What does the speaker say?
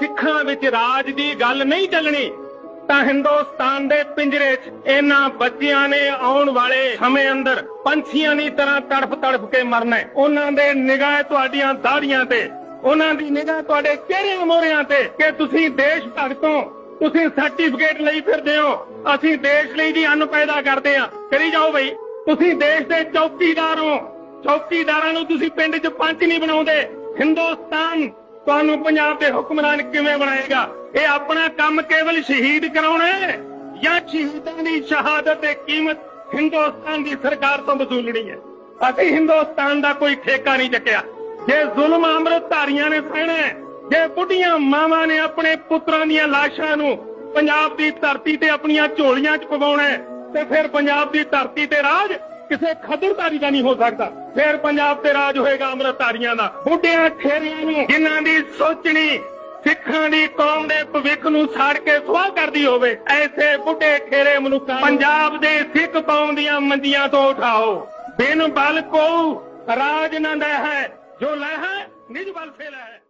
ਸਿੱਖਾਂ ਵਿੱਚ ਰਾਜ ਦੀ ਗੱਲ ਨਹੀਂ ਚੱਲਣੀ, ਤਾਂ ਹਿੰਦੁਸਤਾਨ ਦੇ ਪਿੰਜਰੇ 'ਚ ਇਹਨਾਂ ਬੱਚਿਆਂ ਨੇ ਆਉਣ ਵਾਲੇ ਸਮੇਂ ਅੰਦਰ ਪੰਛੀਆਂ ਦੀ ਤਰ੍ਹਾਂ ਤੜਫ ਤੜਫ ਕੇ ਮਰਨਾ ਹੈ। ਉਹਨਾਂ ਦੇ ਨਿਗਾਹ ਤੁਹਾਡੀਆਂ ਦਾੜੀਆਂ ਤੇ, ਉਹਨਾਂ ਦੀ ਨਿਗਾਹ ਤੁਹਾਡੇ ਚਿਹਰੇ ਮੋਹਰਿਆਂ ਤੇ ਕਿ ਤੁਸੀਂ ਦੇਸ਼ ਭਗਤੋਂ ਤੁਸੀਂ ਸਰਟੀਫਿਕੇਟ ਲਈ ਫਿਰਦੇ ਹੋ, ਅਸੀਂ ਦੇਸ਼ ਲਈ ਜੀ ਅੰਨ ਪੈਦਾ ਕਰਦੇ ਆ ਕਰੀ ਜਾਓ ਬਈ, ਤੁਸੀਂ ਦੇਸ਼ ਦੇ ਚੌਕੀਦਾਰ ਹੋ। ਚੌਕੀਦਾਰਾਂ ਨੂੰ ਤੁਸੀਂ ਪਿੰਡ 'ਚ ਪੰਚ ਨਹੀਂ ਬਣਾਉਂਦੇ। ਹਿੰਦੁਸਤਾਨ ਤੁਹਾਨੂੰ ਪੰਜਾਬ ਦੇ ਹੁਕਮਰਾਨ ਕਿਵੇਂ ਬਣਾਏਗਾ? ਇਹ ਆਪਣਾ ਕੰਮ ਕੇਵਲ ਸ਼ਹੀਦ ਕਰਾਉਣਾ ਹੈ ਜਾਂ ਸ਼ਹੀਦਾਂ ਦੀ ਸ਼ਹਾਦਤ ਤੇ ਕੀਮਤ ਹਿੰਦੁਸਤਾਨ ਦੀ ਸਰਕਾਰ ਤੋਂ ਵਸੂਲਣੀ ਹੈ? ਅਸੀਂ ਹਿੰਦੁਸਤਾਨ ਦਾ ਕੋਈ ਠੇਕਾ ਨਹੀਂ ਚੱਕਿਆ। ਜੇ ਜ਼ੁਲਮ ਅੰਮ੍ਰਿਤਧਾਰੀਆਂ ਨੇ ਸਹਿਣਾ ਜੇ ਬੁੱਢੀਆਂ ਮਾਵਾਂ ਨੇ ਆਪਣੇ ਪੁੱਤਰਾਂ ਦੀਆਂ ਲਾਸ਼ਾਂ ਨੂੰ ਪੰਜਾਬ ਦੀ ਧਰਤੀ ਤੇ ਆਪਣੀਆਂ ਝੋਲੀਆਂ 'ਚ ਪਵਾਉਣਾ ਤੇ ਫਿਰ ਪੰਜਾਬ ਦੀ ਧਰਤੀ ਤੇ ਰਾਜ ਕਿਸੇ ਖਦਰਦਾਰੀ ਦਾ ਨਹੀਂ ਹੋ ਸਕਦਾ। ਫਿਰ ਪੰਜਾਬ ਤੇ ਰਾਜ ਹੋਏਗਾ ਅੰਮ੍ਰਿਤਧਾਰੀਆਂ ਦਾ। ਬੁੱਢਿਆਂ ਠੇਰਿਆਂ ਨੂੰ ਜਿਨ੍ਹਾਂ ਦੀ ਸੋਚਣੀ, ਸਿੱਖਾਂ ਦੀ ਕੌਮ ਦੇ ਭਵਿੱਖ ਨੂੰ ਸਾੜ ਕੇ ਸੁਆਹ ਕਰਦੀ ਹੋਵੇ, ਐਸੇ ਬੁੱਢੇ ਠੇਰੇ ਮਨੁੱਖਾਂ ਪੰਜਾਬ ਦੇ ਸਿੱਖ ਕੌਮ ਦੀਆਂ ਮੰਜੀਆਂ ਤੋਂ ਉਠਾਓ। ਬਿਨ ਬਲ ਕੋ ਰਾਜ ਨਾ ਹੈ ਜੋ ਲੈ ਹੈ ਨਿਜ ਬਲ ਸੇ ਲੈ ਹੈ